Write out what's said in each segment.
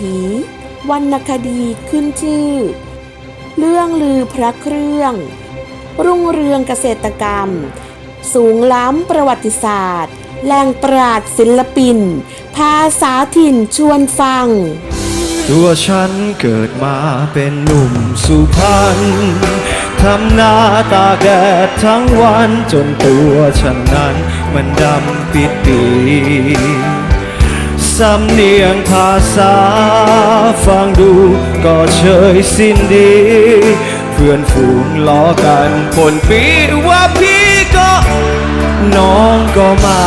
ถี วรรณคดีขึ้นชื่อ เรื่องลือพระเครื่อง รุ่งเรืองเกษตรกรรม สูงล้ำประวัติศาสตร์แหล่งปราดศิลปิน ภาษาถิ่นชวนฟัง ตัวฉันเกิดมาเป็นหนุ่มสุพรรณทำนาตากแดดทั้งวันจนตัวฉันนั้นมันดำปิดปี สำเนียงภาษา ฟังดูก็เฉยสิ้นดี เพื่อนฝูงล้อกันคนปีว่าพี่ก็ น้องก็มา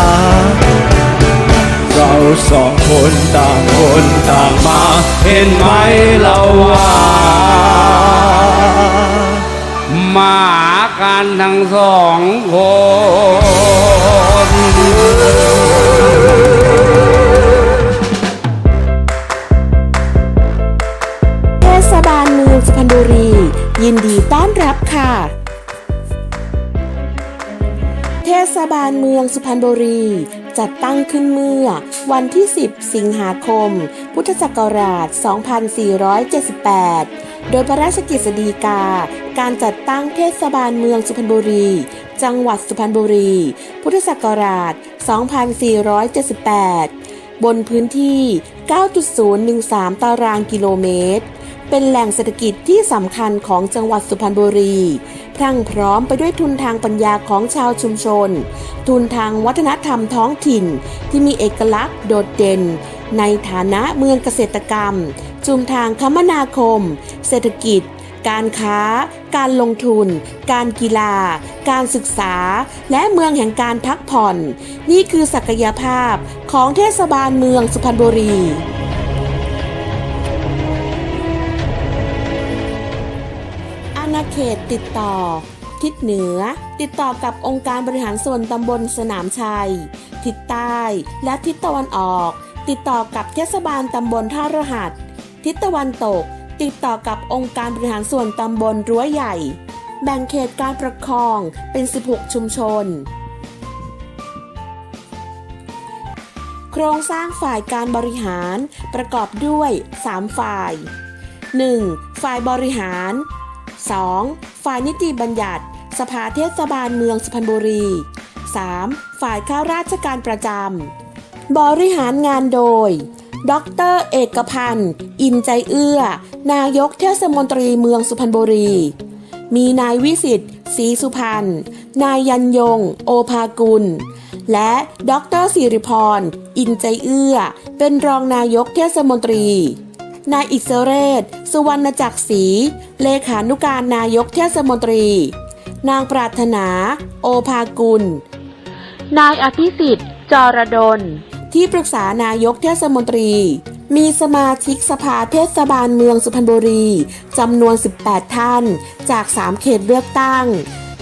เราสองคนต่างคนต่างมา เห็นไหมเราว่ามาหากันทั้งสองคน องสุพรรณบุรี ยินดีต้อนรับค่ะ เทศบาลเมืองสุพรรณบุรี จัดตั้งขึ้นเมื่อ วันที่ 10 สิงหาคม พุทธศักราช 2478 โดยพระราชกฤษฎีกา การจัดตั้งเทศบาลเมืองสุพรรณบุรี จังหวัดสุพรรณบุรี พุทธศักราช 2478 บนพื้นที่ 9.013 ตารางกิโลเมตร เป็นแหล่งเศรษฐกิจที่สำคัญของจังหวัดสุพรรณบุรี พรั่งพร้อมไปด้วยทุนทางปัญญาของชาวชุมชน ทุนทางวัฒนธรรมท้องถิ่น ที่มีเอกลักษณ์โดดเด่น ในฐานะเมืองเกษตรกรรม จุมทางคมนาคม เศรษฐกิจ การค้า การลงทุน การกีฬา การศึกษา และเมืองแห่งการพักผ่อน นี่คือศักยภาพของเทศบาลเมืองสุพรรณบุรี ณาเขตติดต่อ ทิศเหนือ ติดต่อกับองค์การบริหารส่วนตำบลสนามชัย ทิศใต้ และทิศตะวันออก ติดต่อกับเทศบาลตำบลท่ารหัส ทิศตะวันตก ติดต่อกับองค์การบริหารส่วนตำบลรั้วใหญ่ แบ่งเขตการประคองเป็น 16 ชุมชนโครงสร้างฝ่ายการบริหารประกอบด้วย 3 ฝ่าย 1. ฝ่ายบริหาร 2. ฝ่ายนิติบัญญัติ สภาเทศบาลเมืองสุพรรณบุรี 3. ฝ่ายข้าราชการประจำ บริหารงานโดย ดร เอกพันธ์ อินใจเอื้อ นายกเทศมนตรีเมืองสุพรรณบุรี มีนายวิสิทธิ์ศรีสุพรรณ นายยันยง โอภากุล และดรสิริพร อินใจเอื้อ เป็นรองนายกเทศมนตรี นายอิสเรศ สุวรรณจักรศรีเลขานุการนายกเทศมนตรี นางปรารถนา โอภากุล นายอภิสิทธิ์ จรดล ที่ปรึกษานายกเทศมนตรี มีสมาชิกสภาเทศบาลเมืองสุพรรณบุรีจำนวน 18 ท่าน จาก 3 เขตเลือกตั้ง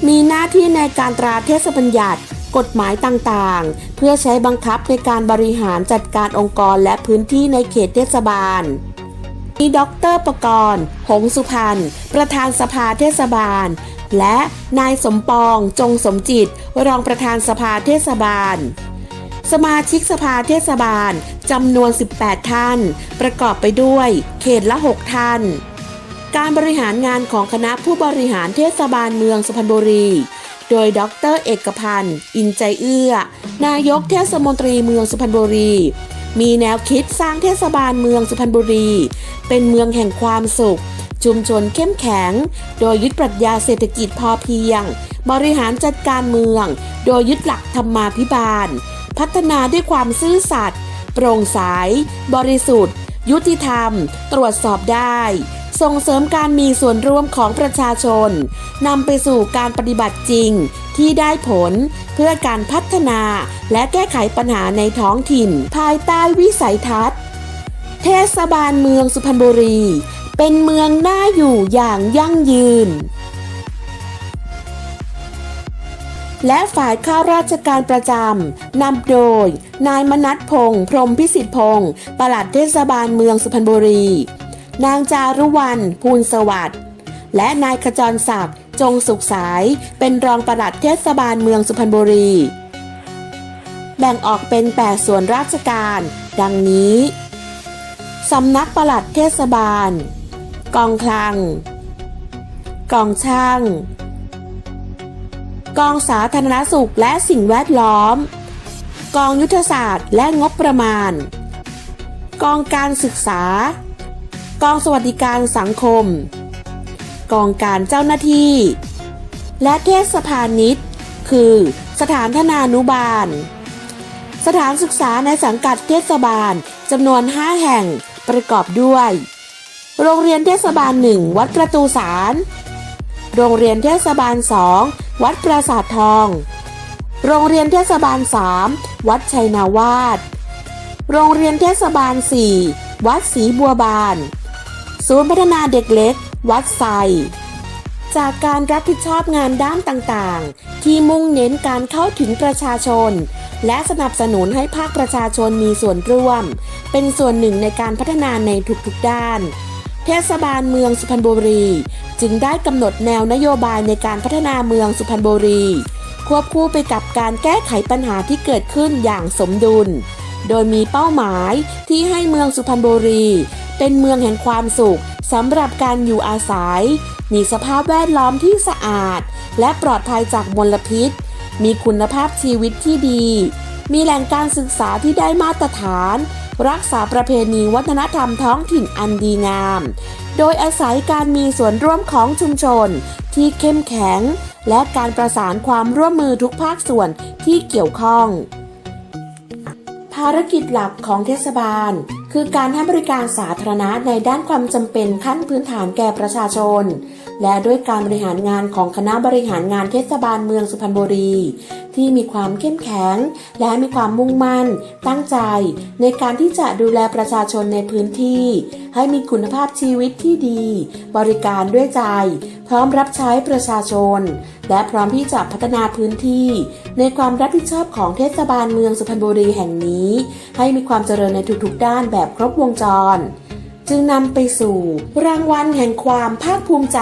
มีหน้าที่ในการตราเทศบัญญัติกฎหมายต่างๆ เพื่อใช้บังคับในการบริหารจัดการองค์กรและพื้นที่ในเขตเทศบาล มีดรประกรณ์ หงสุพรรณ ประธานสภาเทศบาล และนายสมปอง จงสมจิต รองประธานสภาเทศบาล สมาชิกสภาเทศบาลจำนวน 18 ท่าน ประกอบไปด้วย เขตละ 6 ท่าน การบริหารงานของคณะผู้บริหารเทศบาลเมืองสุพรรณบุรี โดยดรเอกพันธ์ อินใจเอื้อ นายกเทศมนตรีเมืองสุพรรณบุรี มีแนวคิดสร้างเทศบาลเมืองสุพรรณบุรี เป็นเมืองแห่งความสุข ชุมชนเข้มแข็ง โดยยึดปรัชญาเศรษฐกิจพอเพียง บริหารจัดการเมือง โดยยึดหลักธรรมาภิบาล พัฒนาด้วยความซื่อสัตย์โปร่งใสบริสุทธิ์ ยุติธรรม ตรวจสอบได้ ส่งเสริมการมีส่วนร่วมของประชาชนนำไปสู่การปฏิบัติจริงที่ได้ผลเพื่อการพัฒนาและแก้ไขปัญหาในท้องถิ่น ภายใต้วิสัยทัศน์ เทศบาลเมืองสุพรรณบุรี เป็นเมืองน่าอยู่อย่างยั่งยืน และฝ่ายข้าราชการประจำนำโดย นายมนัทพงษ์พรมพิสิทธิพงศ์ปลัดเทศบาลเมืองสุพรรณบุรี นางจารุวรรณภูลสวัสดิ์และนายขจรศักดิ์จงสุขสาย เป็นรองปลัดเทศบาลเมืองสุพรรณบุรี แบ่งออกเป็น 8 ส่วนราชการ ดังนี้ สำนักปลัดเทศบาล กองคลัง กองช่าง กองสาธารณสุขและสิ่งแวดล้อม กองยุทธศาสตร์และงบประมาณ กองการศึกษา กองสวัสดิการสังคม กองการเจ้าหน้าที่ และเทศพาณิชย์ คือสถานธนานุบาล สถานศึกษาในสังกัดเทศบาลจำนวน 5 แห่งประกอบด้วย โรงเรียนเทศบาล 1 วัดประตูสาร โรงเรียนเทศบาล 2 วัดปราสาททอง โรงเรียนเทศบาล 3 วัดชัยนาวาสโรงเรียนเทศบาล 4 วัดศรีบัวบาน ศูนย์พัฒนาเด็กเล็ก วัดไซจากการรับผิดชอบงานด้านต่างๆ ที่มุ่งเน้นการเข้าถึงประชาชน และสนับสนุนให้ภาคประชาชนมีส่วนร่วม เป็นส่วนหนึ่งในการพัฒนาในทุกๆด้าน เทศบาลเมืองสุพรรณบุรี จึงได้กำหนดแนวนโยบายในการพัฒนาเมืองสุพรรณบุรี ควบคู่ไปกับการแก้ไขปัญหาที่เกิดขึ้นอย่างสมดุล โดยมีเป้าหมายที่ให้เมืองสุพรรณบุรี เป็นเมืองแห่งความสุขสำหรับการอยู่อาศัย มีสภาพแวดล้อมที่สะอาด และปลอดภัยจากมลพิษ มีคุณภาพชีวิตที่ดี มีแหล่งการศึกษาที่ได้มาตรฐาน รักษาประเพณีวัฒนธรรมท้องถิ่นอันดีงาม โดยอาศัยการมีส่วนร่วมของชุมชน ที่เข้มแข็ง และการประสานความร่วมมือทุกภาคส่วนที่เกี่ยวข้อง ภารกิจหลักของเทศบาล คือการให้บริการสาธารณะในด้านความจำเป็นขั้นพื้นฐานแก่ประชาชน และด้วยการบริหารงานของคณะบริหารงานเทศบาลเมืองสุพรรณบุรี ที่มีความเข้มแข็ง และมีความมุ่งมั่น ตั้งใจ ในการที่จะดูแลประชาชนในพื้นที่ ให้มีคุณภาพชีวิตที่ดี บริการด้วยใจ พร้อมรับใช้ประชาชน และพร้อมที่จะพัฒนาพื้นที่ ในความรับผิดชอบของเทศบาลเมืองสุพรรณบุรีแห่งนี้ ให้มีความเจริญในทุกๆ ด้านแบบครบวงจร จึงนำไปสู่ รางวัลแห่งความภาคภูมิใจ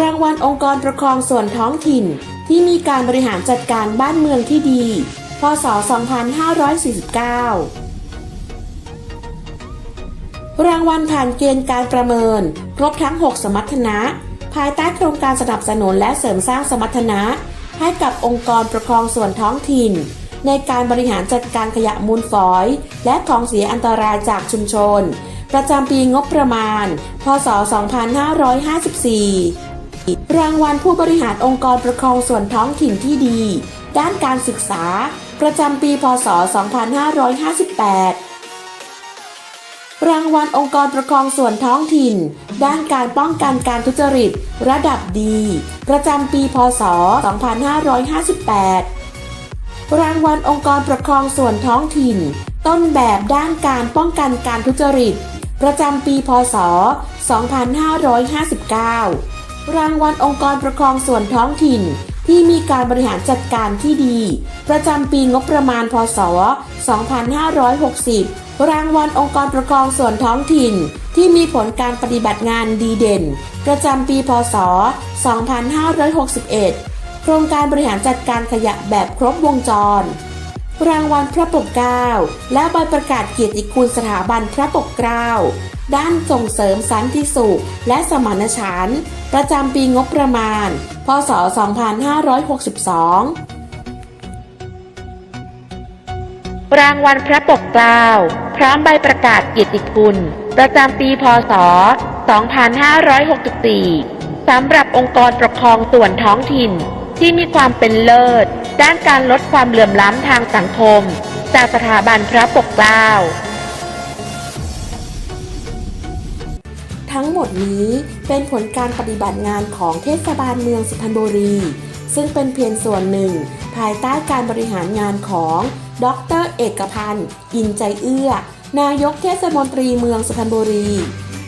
รางวัลองค์กรปกครองส่วนท้องถิ่น ที่มีการบริหารจัดการบ้านเมืองที่ดี พศ 2549 รางวัลผ่านเกณฑ์การประเมิน ครบทั้ง 6 สมรรถนะ ภายใต้โครงการสนับสนุนและเสริมสร้างสมรรถนะ ให้กับองค์กรปกครองส่วนท้องถิ่น ในการบริหารจัดการขยะมูลฝอย และของเสียอันตรายจากชุมชนประจำปีงบประมาณ พศ 2554 รางวัลผู้บริหารองค์กรปกครองส่วนท้องถิ่นที่ดี ด้านการศึกษา ประจำปี พศ 2558 รางวัลองค์กรปกครองส่วนท้องถิ่น ด้านการป้องกันการทุจริต ระดับดี ประจำปี พศ 2558 รางวัลองค์กรปกครองส่วนท้องถิ่น ต้นแบบด้านการป้องกันการทุจริต ประจำปี พศ 2559 รางวัลองค์กรปกครองส่วนท้องถิ่น ที่มีการบริหารจัดการที่ดี ประจำปีงบประมาณพศ 2560 รางวัลองค์กรปกครองส่วนท้องถิ่น ที่มีผลการปฏิบัติงานดีเด่น ประจำปีพศ 2561 โครงการบริหารจัดการขยะแบบครบวงจร รางวัลพระปกเกล้าและใบประกาศเกียรติคุณสถาบันพระปกเกล้าด้านส่งเสริมสันติสุขและสมานฉันท์ประจำปีงบประมาณ พศ 2562 รางวัลพระปกเกล้าพร้อมใบประกาศเกียรติคุณ ประจำปีพศ 2564 สำหรับองค์กรปกครองส่วนท้องถิ่นที่มีความเป็นเลิศ ด้านการลดความเหลื่อมล้ำทางสังคม จากสถาบันพระปกเกล้า ทั้งหมดนี้เป็นผลการปฏิบัติงานของเทศบาลเมืองสุพรรณบุรี ซึ่งเป็นเพียงส่วนหนึ่ง ภายใต้การบริหารงานของดรเอกพันธ์ อินใจเอื้อ นายกเทศมนตรีเมืองสุพรรณบุรี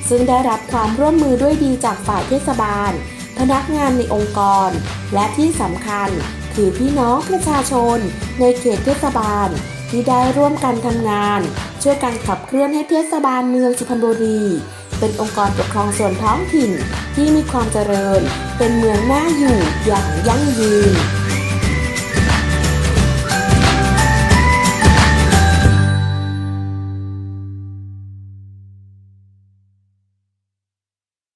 ซึ่งได้รับความร่วมมือด้วยดีจากฝ่ายเทศบาล พนักงานในองค์กร และที่สำคัญ คือพี่น้องประชาชน ในเขตเทศบาล ที่ได้ร่วมกันทำงาน ช่วยกันขับเคลื่อนให้เทศบาลเมืองสุพรรณบุรี เป็นองค์กรปกครองส่วนท้องถิ่นที่มีความเจริญ เป็นเมืองน่าอยู่อย่างยั่งยืน